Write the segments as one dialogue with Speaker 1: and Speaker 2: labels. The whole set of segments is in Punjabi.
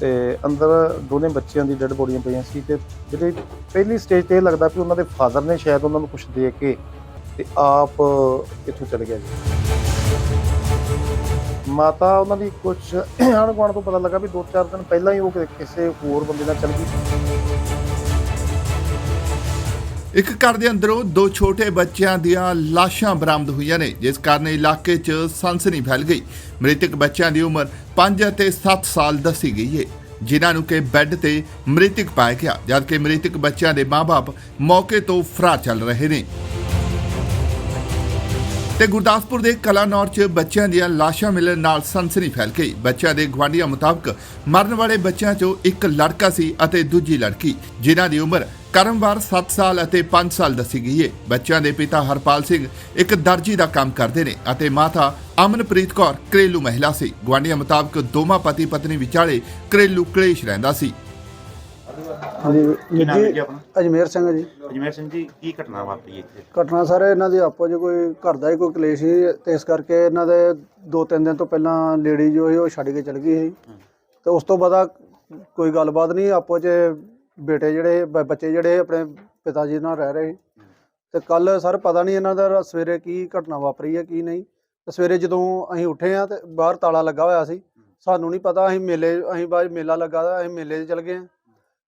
Speaker 1: ਤੇ ਅੰਦਰ ਦੋਨੇ ਬੱਚਿਆਂ ਦੀ ਡੈੱਡ ਬੋਡੀਆਂ ਪਈਆਂ ਸੀ ਤੇ ਜਿਹੜੇ ਪਹਿਲੀ ਸਟੇਜ ਤੇ ਇਹ ਲੱਗਦਾ ਵੀ ਉਹਨਾਂ ਦੇ ਫਾਦਰ ਨੇ ਸ਼ਾਇਦ ਉਹਨਾਂ ਨੂੰ ਕੁਝ ਦੇ ਕੇ ਤੇ ਆਪ ਇੱਥੋਂ ਚਲੇ ਗਿਆ ਜੀ। ਮਾਤਾ ਉਹਨਾਂ ਦੀ ਕੁਝ ਆਣ ਗੁਆਂਢ ਤੋਂ ਪਤਾ ਲੱਗਾ ਵੀ 2-4 ਦਿਨ ਪਹਿਲਾਂ ਹੀ ਉਹ ਕਿਸੇ ਹੋਰ ਬੰਦੇ ਨਾਲ ਚਲ ਗਈ।
Speaker 2: ਇੱਕ ਘਰ ਦੇ ਅੰਦਰੋਂ ਦੋ ਛੋਟੇ ਬੱਚਿਆਂ ਦੀਆਂ ਲਾਸ਼ਾਂ ਬਰਾਮਦ ਹੋਈਆਂ ਨੇ, ਜਿਸ ਕਾਰਨ ਇਲਾਕੇ 'ਚ ਸਨਸਨੀ ਫੈਲ ਗਈ। ਮ੍ਰਿਤਕ ਬੱਚਿਆਂ ਦੀ ਉਮਰ 5 ਅਤੇ 7 ਸਾਲ ਦੱਸੀ ਗਈ ਹੈ ਜਿਨ੍ਹਾਂ ਨੂੰ ਕਿ ਬੈੱਡ ਤੇ ਮ੍ਰਿਤਕ ਪਾਇਆ ਗਿਆ, ਜਦਕਿ ਮ੍ਰਿਤਕ ਬੱਚਿਆਂ ਦੇ ਮਾਪੇ ਮੌਕੇ ਤੋਂ ਫਰਾਰ ਚੱਲ ਰਹੇ ਨੇ। ਤੇ ਗੁਰਦਾਸਪੁਰ ਦੇ ਕਲਾਨੌਰ 'ਚ ਬੱਚਿਆਂ ਦੀਆਂ ਲਾਸ਼ਾਂ ਮਿਲਣ ਨਾਲ ਸਨਸਨੀ ਫੈਲ ਗਈ। ਬੱਚਿਆਂ ਦੇ ਗਵਾਂਢੀਆਂ ਮੁਤਾਬਕ ਮਰਨ ਵਾਲੇ ਬੱਚਿਆਂ 'ਚੋਂ ਇੱਕ ਲੜਕਾ ਸੀ ਅਤੇ ਦੂਜੀ ਲੜਕੀ, ਜਿਨ੍ਹਾਂ ਦੀ ਉਮਰ ਕਰਮਵਾਰ 7 ਸਾਲ ਅਤੇ 5 ਸਾਲ ਦੱਸੀ ਗਈ ਹੈ ਬੱਚਿਆਂ ਦੇ ਪਿਤਾ ਹਰਪਾਲ ਸਿੰਘ ਇੱਕ ਦਰਜੀ ਦਾ ਕੰਮ ਕਰਦੇ ਨੇ ਅਤੇ ਮਾਤਾ ਅਮਨਪ੍ਰੀਤ ਕੌਰ ਘਰੇਲੂ ਮਹਿਲਾ ਸੀ। ਗਵਾਂਢੀਆਂ ਮੁਤਾਬਕ ਦੋਵਾਂ ਪਤੀ ਪਤਨੀ ਵਿਚਾਲੇ ਘਰੇਲੂ ਕਲੇਸ਼ ਰਹਿੰਦਾ ਸੀ।
Speaker 3: ਹਾਂਜੀ
Speaker 4: ਕੀ ਨਾਮ ਹੈ ਜੀ
Speaker 3: ਜੀ
Speaker 4: ਆਪਣਾ?
Speaker 3: ਅਜਮੇਰ ਸਿੰਘ ਹੈ ਜੀ।
Speaker 4: ਅਜਮੇਰ ਸਿੰਘ ਜੀ ਕੀ ਘਟਨਾ ਵਾਪਰੀ ਇੱਥੇ?
Speaker 3: ਘਟਨਾ ਸਰ ਇਹਨਾਂ ਦੀ ਆਪੋ ਜੀ ਕੋਈ ਘਰ ਦਾ ਹੀ ਕੋਈ ਕਲੇਸ਼ ਸੀ ਤੇ ਇਸ ਕਰਕੇ ਇਹਨਾਂ ਦੇ ਦੋ ਤਿੰਨ ਦਿਨ ਤੋਂ ਪਹਿਲਾਂ ਲੇਡੀ ਜੋ ਸੀ ਉਹ ਛੱਡ ਕੇ ਚਲ ਗਈ ਸੀ। ਤੇ ਉਸ ਤੋਂ ਬਾਅਦ ਕੋਈ ਗੱਲਬਾਤ ਨਹੀਂ ਆਪੋ ਚ ਬੇਟੇ ਜਿਹੜੇ ਬ- ਬੱਚੇ ਜਿਹੜੇ ਆਪਣੇ ਪਿਤਾ ਜੀ ਨਾਲ ਰਹਿ ਰਹੇ ਸੀ। ਤੇ ਕੱਲ ਸਰ ਪਤਾ ਨਹੀਂ ਇਹਨਾਂ ਦਾ ਸਵੇਰੇ ਕੀ ਘਟਨਾ ਵਾਪਰੀ ਹੈ ਕੀ ਨਹੀਂ। ਤੇ ਸਵੇਰੇ ਜਦੋਂ ਅਸੀਂ ਉੱਠੇ ਆ ਤੇ ਬਾਹਰ ਤਾਲਾ ਲੱਗਾ ਹੋਇਆ ਸੀ ਸਾਨੂੰ ਨਹੀਂ ਪਤਾ ਅਸੀਂ ਮੇਲੇ ਅਸੀਂ ਬਾਅਦ ਮੇਲਾ ਲੱਗਾ ਦਾ ਅਸੀਂ ਮੇਲੇ 'ਚ ਚਲ ਗਏ ਆ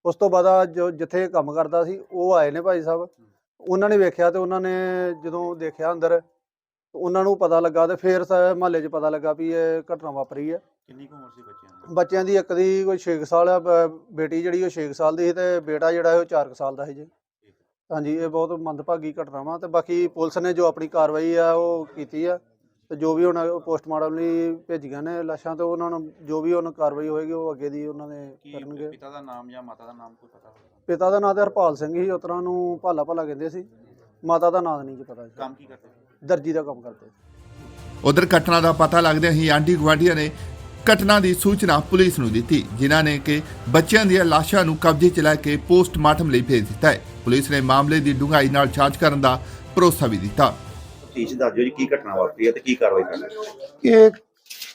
Speaker 3: ਉਸ ਤੋਂ ਬਾਅਦ ਆ ਜੋ ਜਿੱਥੇ ਕੰਮ ਕਰਦਾ ਸੀ ਉਹ ਆਏ ਨੇ ਭਾਈ ਸਾਹਿਬ। ਉਹਨਾਂ ਨੇ ਵੇਖਿਆ ਤੇ ਉਹਨਾਂ ਨੇ ਜਦੋਂ ਦੇਖਿਆ ਅੰਦਰ ਉਹਨਾਂ ਨੂੰ ਪਤਾ ਲੱਗਾ ਤੇ ਫੇਰ ਮਹੱਲੇ 'ਚ ਪਤਾ ਲੱਗਾ ਵੀ ਇਹ ਘਟਨਾ ਵਾਪਰੀ ਹੈ
Speaker 4: ਕਿੰਨੀ ਕੁ ਉਮਰ ਸੀ ਬੱਚਿਆਂ ਦੀ?
Speaker 3: ਬੱਚਿਆਂ ਦੀ ਇੱਕ ਦੀ ਕੋਈ 6 ਸਾਲ ਆ ਬ- ਬੇਟੀ ਜਿਹੜੀ ਉਹ 6 ਸਾਲ ਦੀ ਸੀ ਤੇ ਬੇਟਾ ਜਿਹੜਾ ਉਹ 4 ਸਾਲ ਦਾ ਸੀ ਜੀ। ਹਾਂਜੀ ਇਹ ਬਹੁਤ ਮੰਦਭਾਗੀ ਘਟਨਾ ਵਾ ਤੇ ਬਾਕੀ ਪੁਲਿਸ ਨੇ ਜੋ ਆਪਣੀ ਕਾਰਵਾਈ ਆ ਉਹ ਕੀਤੀ ਆ। ਤੇ ਜੋ ਵੀ ਹੁਣ ਪੋਸਟਮਾਰਟਮ ਲਈ ਭੇਜੀਆਂ ਨੇ ਲਾਸ਼ਾਂ ਤੇ ਉਹਨਾਂ ਨੂੰ ਜੋ ਵੀ ਉਹਨਾਂ ਕਾਰਵਾਈ ਹੋਏਗੀ ਉਹ ਅੱਗੇ ਦੀ ਉਹਨਾਂ
Speaker 4: ਕੀ
Speaker 3: ਕਰਨਗੇ।
Speaker 4: ਪਿਤਾ ਦਾ ਨਾਮ ਜਾਂ ਮਾਤਾ ਦਾ ਨਾਮ ਕੋਈ ਪਤਾ ਹੋਵੇ?
Speaker 3: ਪਿਤਾ ਦਾ ਨਾਂ ਤੇ ਹਰਪਾਲ ਸਿੰਘ ਸੀ ਉਤਰਾਂ ਨੂੰ ਭਾਲਾ ਭਾਲਾ ਕਹਿੰਦੇ ਸੀ। ਮਾਤਾ ਦਾ ਨਾਂ ਨਹੀਂ ਜੀ ਪਤਾ
Speaker 4: ਕੰਮ ਕੀ ਕਰਦੇ
Speaker 3: ਦਰਜੀ ਦਾ ਕੰਮ ਕਰਦੇ
Speaker 2: ਉਧਰ ਘਟਨਾ ਦਾ ਪਤਾ ਲੱਗਦਿਆਂ ਹੀ ਆਂਢੀ ਗੁਆਂਢੀਆਂ ਨੇ ਘਟਨਾ ਦੀ ਸੂਚਨਾ ਪੁਲਿਸ ਨੂੰ ਦਿੱਤੀ ਜਿਨ੍ਹਾਂ ਨੇ ਕਿ ਬੱਚਿਆਂ ਦੀਆਂ ਲਾਸ਼ਾਂ ਨੂੰ ਕਬਜ਼ੇ 'ਚ ਲੈ ਕੇ ਪੋਸਟਮਾਰਟਮ ਲਈ ਭੇਜ ਦਿੱਤਾ ਹੈ। ਪੁਲਿਸ ਨੇ ਮਾਮਲੇ ਦੀ ਡੂੰਘਾਈ ਨਾਲ ਜਾਂਚ ਕਰਨ ਦਾ ਭਰੋਸਾ ਵੀ ਦਿੱਤਾ।
Speaker 4: ਤੀਜ ਦੱਸ ਦਿਓ ਜੀ ਕੀ ਘਟਨਾ ਵਾਪਰੀ ਹੈ ਤੇ ਕੀ ਕਾਰਵਾਈ ਕਰ ਰਹੇ
Speaker 1: ਇਹ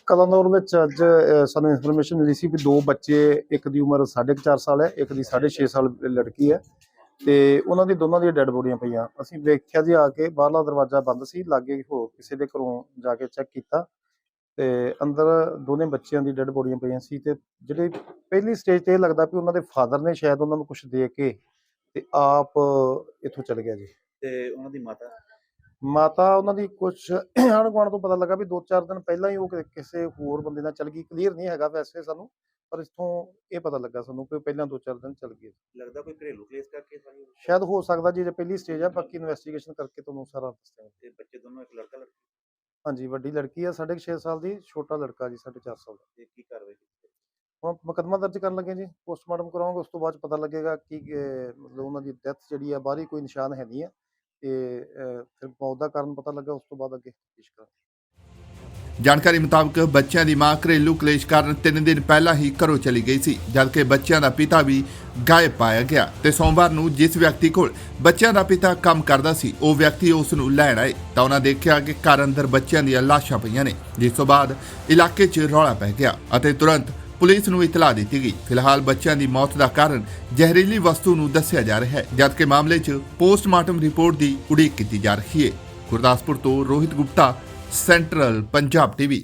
Speaker 1: ਕਲਨੌਰ ਵਿੱਚ ਅੱਜ ਸਾਨੂੰ ਇਨਫੋਰਮੇਸ਼ਨ ਮਿਲੀ ਸੀ ਵੀ ਦੋ ਬੱਚੇ ਇੱਕ ਦੀ ਉਮਰ 4.5 ਸਾਲ ਹੈ ਇੱਕ ਦੀ 6.5 ਸਾਲ ਲੜਕੀ ਹੈ ਤੇ ਉਹਨਾਂ ਦੀ ਦੋਨਾਂ ਦੀਆਂ ਡੈੱਡ ਬੋਡੀਆਂ ਪਈਆਂ। ਅਸੀਂ ਵੇਖਿਆ ਜੀ ਆ ਕੇ ਬਾਹਰਲਾ ਦਰਵਾਜ਼ਾ ਬੰਦ ਸੀ ਲਾਗੇ ਹੋ ਕਿਸੇ ਦੇ ਘਰੋਂ ਜਾ ਕੇ ਚੈੱਕ ਕੀਤਾ ਤੇ ਅੰਦਰ ਦੋਨੇ ਬੱਚਿਆਂ ਦੀ ਡੈੱਡ ਬੋਡੀਆਂ ਪਈਆਂ ਸੀ ਤੇ ਜਿਹੜੇ ਪਹਿਲੀ ਸਟੇਜ ਤੇ ਇਹ ਲੱਗਦਾ ਵੀ ਉਹਨਾਂ ਦੇ ਫਾਦਰ ਨੇ ਸ਼ਾਇਦ ਉਹਨਾਂ ਨੂੰ ਕੁਝ ਦੇ ਕੇ ਤੇ ਆਪ ਇੱਥੋਂ ਚਲੇ ਗਿਆ ਜੀ।
Speaker 4: ਤੇ ਉਹਨਾਂ ਦੀ ਮਾਤਾ?
Speaker 1: ਮਾਤਾ ਉਹਨਾਂ ਦੀ ਕੁਝ ਗੁਆਂਢ ਤੋਂ ਪਤਾ ਲੱਗਾ ਵੀ 2-4 ਦਿਨ ਪਹਿਲਾਂ ਹੀ ਉਹ ਕਿਸੇ ਹੋਰ ਬੰਦੇ ਨਾਲ ਚਲ ਗਈ। ਕਲੀਅਰ ਨਹੀਂ ਹੈਗਾ ਵੈਸੇ ਸਾਨੂੰ ਪਰ ਇਥੋਂ ਇਹ ਪਤਾ ਲੱਗਾ ਸਾਨੂੰ ਕਿ ਪਹਿਲਾਂ 2-4 ਦਿਨ ਚਲ ਗਈ
Speaker 4: ਲੱਗਦਾ ਕੋਈ ਘਰੇਲੂ ਕਲੇਸ਼ ਕਰਕੇ ਸਾਰੀ
Speaker 1: ਸ਼ਾਇਦ ਹੋ ਸਕਦਾ ਜੀ ਜੇ ਪਹਿਲੀ ਸਟੇਜ ਆ ਬਾਕੀ ਇਨਵੈਸਟੀਗੇਸ਼ਨ ਕਰਕੇ ਤੁਹਾਨੂੰ ਸਾਰਾ ਦੱਸਾਂਗੇ
Speaker 4: ਤੇ ਬੱਚੇ ਦੋਨੋਂ ਇੱਕ ਲੜਕਾ ਲੜਕੀ?
Speaker 1: ਹਾਂਜੀ ਵੱਡੀ ਲੜਕੀ ਆ 6.5 ਸਾਲ ਦੀ ਛੋਟਾ ਲੜਕਾ ਜੀ 4.5 ਸਾਲ ਦਾ।
Speaker 4: ਤੇ ਕੀ ਕਾਰਵਾਈ
Speaker 1: ਹੁਣ ਮੁਕੱਦਮਾ ਦਰਜ ਕਰਨ ਲੱਗੇ ਜੀ ਪੋਸਟਮਾਰਟਮ ਕਰਾਵਾਂਗੇ ਉਸ ਤੋਂ ਬਾਅਦ ਪਤਾ ਲੱਗੇਗਾ ਕਿ ਮਤਲਬ ਉਹਨਾਂ ਦੀ ਡੈਥ ਜਿਹੜੀ ਆ ਬਾਹਰੀ ਕੋਈ ਨਿਸ਼ਾਨ ਹੈ ਨਹੀਂ ਹੈ ਤੇ ਫਿਰ ਮੌਤ ਦਾ ਕਾਰਨ ਪਤਾ ਲੱਗਾ, ਉਸ ਤੋਂ ਬਾਅਦ ਅੱਗੇ ਪੇਸ਼ ਕਰਾਂਗੇ।
Speaker 2: ਜਾਣਕਾਰੀ ਮੁਤਾਬਕ ਬੱਚਿਆਂ ਦੀ ਮਾਂ ਘਰੇਲੂ ਕਲੇਸ਼ ਕਾਰਨ 3 ਦਿਨ ਪਹਿਲਾਂ ਹੀ ਘਰੋਂ ਚਲੀ ਗਈ ਸੀ, ਜਦਕਿ ਬੱਚਿਆਂ ਦਾ ਪਿਤਾ ਵੀ ਗਾਇਬ ਪਾਇਆ ਗਿਆ ਤੇ ਸੋਮਵਾਰ ਨੂੰ ਜਿਸ ਵਿਅਕਤੀ ਕੋਲ ਬੱਚਿਆਂ ਦਾ ਪਿਤਾ ਕੰਮ ਕਰਦਾ ਸੀ, ਉਹ ਵਿਅਕਤੀ ਉਸ ਨੂੰ ਲੈਣ ਆਏ ਤਾਂ ਉਹਨਾਂ ਦੇਖਿਆ ਕਿ ਘਰ ਅੰਦਰ ਬੱਚਿਆਂ ਦੀਆਂ ਲਾਸ਼ਾਂ ਪਈਆਂ ਨੇ, ਜਿਸ ਤੋਂ ਬਾਅਦ ਇਲਾਕੇ 'ਚ ਰੌਲਾ ਪੈ ਗਿਆ ਅਤੇ ਤੁਰੰਤ ਪੁਲਿਸ ਨੂੰ ਇਤਲਾਹ ਦਿੱਤੀ ਗਈ। ਫਿਲਹਾਲ ਬੱਚਿਆਂ ਦੀ ਮੌਤ ਦਾ ਕਾਰਨ ਜ਼ਹਿਰੀਲੀ ਵਸਤੂ ਨੂੰ ਦੱਸਿਆ ਜਾ ਰਿਹਾ ਹੈ ਜਦਕਿ ਮਾਮਲੇ 'ਚ ਪੋਸਟਮਾਰਟਮ ਰਿਪੋਰਟ ਦੀ ਉਡੀਕ ਕੀਤੀ ਜਾ ਰਹੀ ਹੈ। ਗੁਰਦਾਸਪੁਰ ਤੋਂ ਰੋਹਿਤ ਗੁਪਤਾ, ਸੈਂਟਰਲ ਪੰਜਾਬ ਟੀਵੀ।